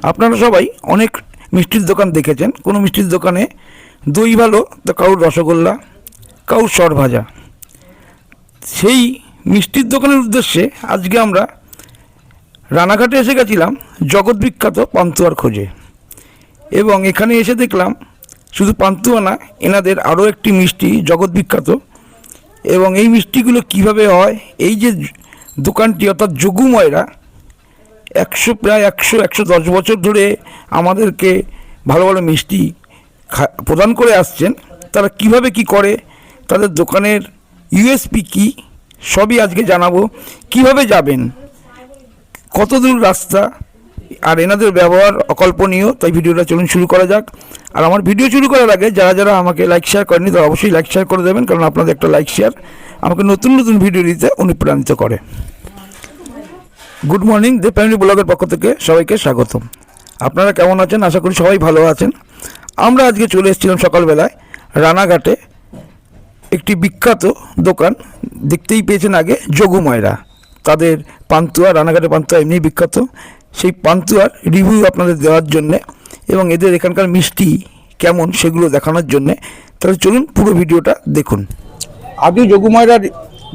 আপনারা সবাই অনেক মিষ্টির দোকান দেখেছেন। কোনো মিষ্টির দোকানে দই ভালো, তো কারুর রসগোল্লা, কারুর সর ভাজা। সেই মিষ্টির দোকানের উদ্দেশ্যে আজকে আমরা রানাঘাটে এসে গেছিলাম জগৎ বিখ্যাত পান্তুয়ার খোঁজে। এবং এখানে এসে দেখলাম শুধু পান্তুয়া না, এনাদের আরও একটি মিষ্টি জগৎ বিখ্যাত। এবং এই মিষ্টিগুলো কীভাবে হয়, এই যে দোকানটি অর্থাৎ যোগুময়রা একশো, প্রায় একশো একশো দশ বছর ধরে আমাদেরকে ভালো ভালো মিষ্টি প্রদান করে আসছেন। তারা কীভাবে কি করে? তাদের দোকানের ইউএসপি কি? সবই আজকে জানাব। কীভাবে যাবেন? কত দূর রাস্তা? আর এনাদের ব্যবহার অকল্পনীয়, তাই ভিডিওটা চলুন শুরু করা যাক। আর আমার ভিডিও শুরু করার আগে যারা যারা আমাকে লাইক শেয়ার করেনি তারা অবশ্যই লাইক শেয়ার করে দেবেন, কারণ আপনাদের একটা লাইক শেয়ার আমাকে নতুন নতুন ভিডিও দিতে অনুপ্রাণিত করে। গুড মর্নিং দ্য ফ্যামিলি ব্লগের পক্ষ থেকে সবাইকে স্বাগতম। আপনারা কেমন আছেন? আশা করি সবাই ভালো আছেন। আমরা আজকে চলে এসেছিলাম সকালবেলায় রানাঘাটে একটি বিখ্যাত দোকান। দেখতেই পেয়েছেন আগে যোগুময়রা তাদের পান্তুয়া রানাঘাটে পান্তুয়া এমনি বিখ্যাত। সেই পান্তুয়ার রিভিউ আপনাদের দেওয়ার জন্যে এবং এদের এখানকার মিষ্টি কেমন সেগুলো দেখানোর জন্যে। তাহলে চলুন পুরো ভিডিওটা দেখুন। আদি যোগুময়রার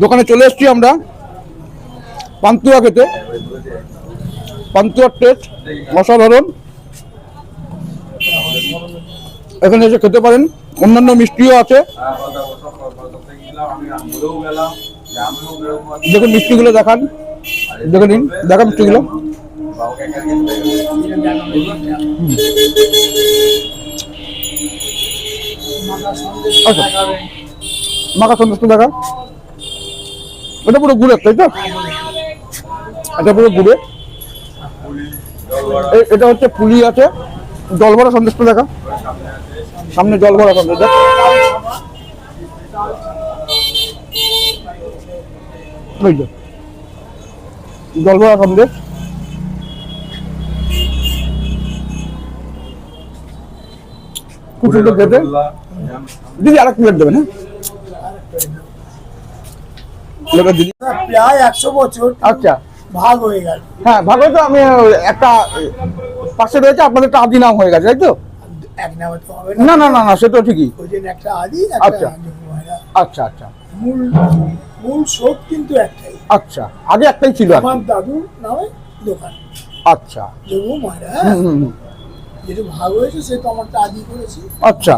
দোকানে চলে এসেছি আমরা। পান্তুয়া খেতে। পান্তুয়ার টেস্ট অসাধারণ। এখানে এসে খেতে পারেন। অন্যান্য মিষ্টিও আছে। দেখুন মিষ্টিগুলো দেখান। দেখে নিন দেখা মিষ্টিগুলো। আচ্ছা মাখা সন্তুষ্ট দেখা এটা পুরো গুড়ের, তাই তো? এটা পুরো গুড়ের এটা হচ্ছে পুলি আছে। জল ভরা সন্দেশ দেখা। সামনে জল ভরা সন্দেশ দেখ। ওই যে জল ভরা সন্দেশ খুব সুন্দর খেতে দিদি আর এক প্লেট দেবেন হ্যাঁ? দিদি প্রায় একশো বছর। আচ্ছা। ভাগ হয়ে গেল। হ্যাঁ ভালো তো আমি একটা পাশে রয়েছে আপনাদের একটা আদি নাম হয়ে গেছে তাই তো? এক নামে তো হবে না। না না না সে তো ঠিকই। ওই জন্য একটা আদি আচ্ছা। আচ্ছা আচ্ছা। মূল মূল স্রোত কিন্তু একটাই। আচ্ছা আগে একটাই ছিল আমার দাদুর নামে দোকান। আচ্ছা। যোগু হুম। যেটা ভাগ হয়েছে সে তো আমারটা আদি করেছি। আচ্ছা।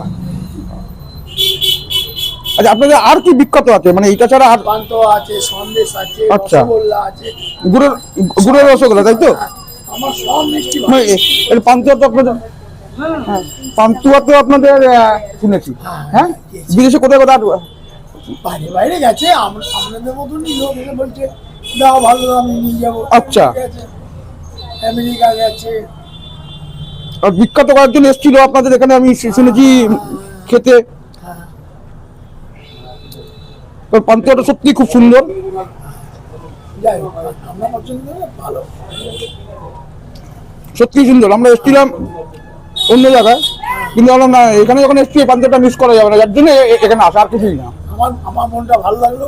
আচ্ছা আপনাদের আর কি বিখ্যাত আছে? মানে এটা ছাড়া আর পান্ত আছে সন্দেশ আছে আচ্ছা। রসগোল্লা আছে। গুড়ের গুড়ের রসগোল্লা তাই তো? আমার সব মিষ্টি। মানে এর পান্তুয়া তো আপনাদের হ্যাঁ। পান্তুয়া তো আপনাদের শুনেছি। হ্যাঁ বিদেশে কোথায় কোথায় বাইরে বাইরে গেছে আপনাদের মতনই লোক বলছে দাও ভালো আমি নিয়ে যাব। আচ্ছা। আমেরিকা গেছে। আর বিখ্যাত কয়েকজন এসেছিল আপনাদের এখানে আমি শুনেছি খেতে। হ্যাঁ তো পান্তুয়াটা সত্যি খুব সুন্দর। সত্যি সুন্দর। আমরা এসেছিলাম অন্য জায়গায় কিন্তু আমরা না এখানে যখন এসেছি পান্তুয়াটা মিস করা যাবে না। যার জন্য এখানে আসা আর কিছুই না। আমার আমার মনটা ভালো লাগল।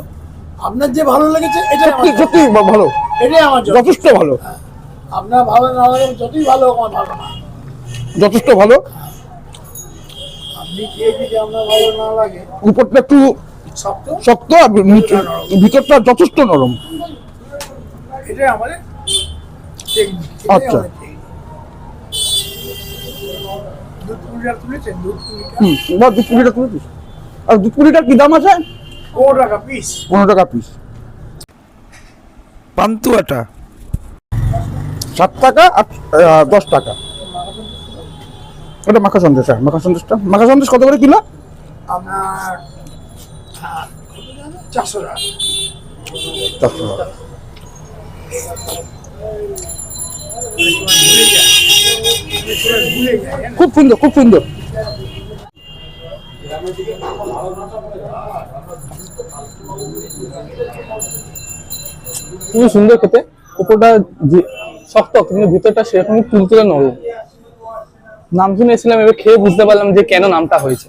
আপনার যে ভালো লেগেছে সত্যি ভালো। এটাই আমার যথেষ্ট ভালো। আপনার ভালো না লাগে যতই ভালো আমার ভালো না। যথেষ্ট ভালো। আপনি খেয়ে যদি আপনার ভালো না লাগে উপরটা একটু শক্ত? শক্ত আর ভিতরটা যথেষ্ট নরম। আচ্ছা। আর দু কুড়িটার কি দাম আছে? পনেরো টাকা পিস পনেরো টাকা পিস পান্তুয়াটা সাত টাকা আর দশ টাকা। ওটা মাখা সন্দেশ হ্যাঁ মাখা সন্দেশটা। মাখা সন্দেশ কত করে কিলো? আপনার? খুব সুন্দর খুব সুন্দর। খুবই সুন্দর খেতে। উপরটা শক্ত, কিন্তু ভিতরটা সেরকমই তুলতুলে নরম নাম শুনে এসেছিলাম এবার খেয়ে বুঝতে পারলাম যে কেন নামটা হয়েছে।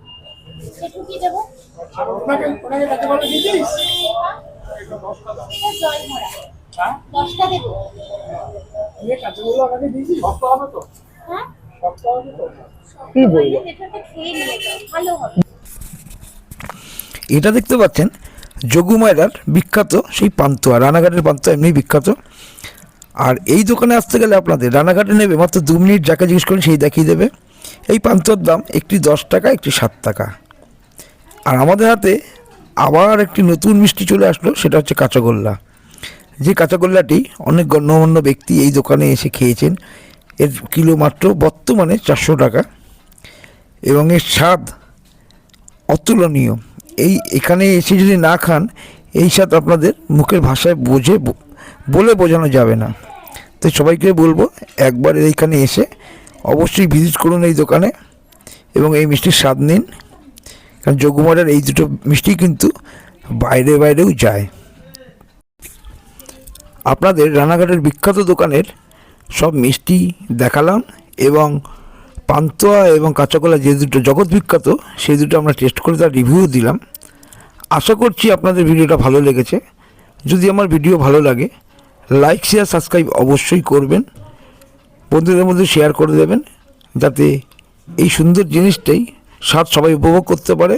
দেবো। ওনাকে বলে দিয়েছিস ভরা। হ্যাঁ? দশটা দেবো। আমি কাঁচাগুলো ওনাকে দিয়েছিস দশটা হবে তো? হ্যাঁ? দশটা হবে তো? কি বলব? খেয়ে নিয়ে ভালো হবে। এটা দেখতে পাচ্ছেন যোগুমায়রার বিখ্যাত সেই পান্তুয়া রানাঘাটের পান্তুয়া এমনি বিখ্যাত। আর এই দোকানে আসতে গেলে আপনাদের রানাঘাটে নেবে মাত্র দু মিনিট যাকে জিজ্ঞেস করেন সেই দেখিয়ে দেবে। এই পান্তুয়ার দাম একটি দশ টাকা একটি সাত টাকা। আর আমাদের হাতে আবার একটি নতুন মিষ্টি চলে আসলো, সেটা হচ্ছে কাঁচাগোল্লা। যে কাঁচাগোল্লাটি অনেক গণ্যমান্য ব্যক্তি এই দোকানে এসে খেয়েছেন। এর কিলো মাত্র বর্তমানে চারশো টাকা এবং এর স্বাদ অতুলনীয়। এই এখানে এসে যদি না খান, এই স্বাদ আপনাদের মুখের ভাষায় বোঝে বলে বোঝানো যাবে না। তো সবাইকে বলব, একবার এইখানে এসে অবশ্যই ভিজিট করুন এই দোকানে এবং এই মিষ্টির স্বাদ নিন। কারণ যোগুমারের এই দুটো মিষ্টি কিন্তু বাইরে বাইরেও যায়। আপনাদের রানাঘাটের বিখ্যাত দোকানের সব মিষ্টি দেখালাম এবং পান্তুয়া এবং কাঁচাকলা যে দুটো জগৎ বিখ্যাত, সেই দুটো আমরা টেস্ট করে তার রিভিউ দিলাম। আশা করছি আপনাদের ভিডিওটা ভালো লেগেছে। যদি আমার ভিডিও ভালো লাগে লাইক শেয়ার সাবস্ক্রাইব অবশ্যই করবেন। বন্ধুদের মধ্যে শেয়ার করে দেবেন, যাতে এই সুন্দর জিনিসটাই স্বাদ সবাই উপভোগ করতে পারে।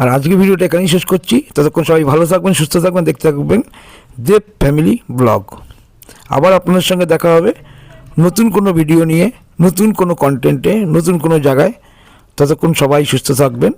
আর আজকে ভিডিওটা এখানেই শেষ করছি। ততক্ষণ সবাই ভালো থাকবেন, সুস্থ থাকবেন, দেখতে থাকবেন। Dev family vlog. আবার আপনাদের সঙ্গে দেখা হবে নতুন কোনো ভিডিও নিয়ে, নতুন কোনো কন্টেন্টে নতুন কোনো জায়গায়। ততক্ষণ সবাই সুস্থ থাকবেন।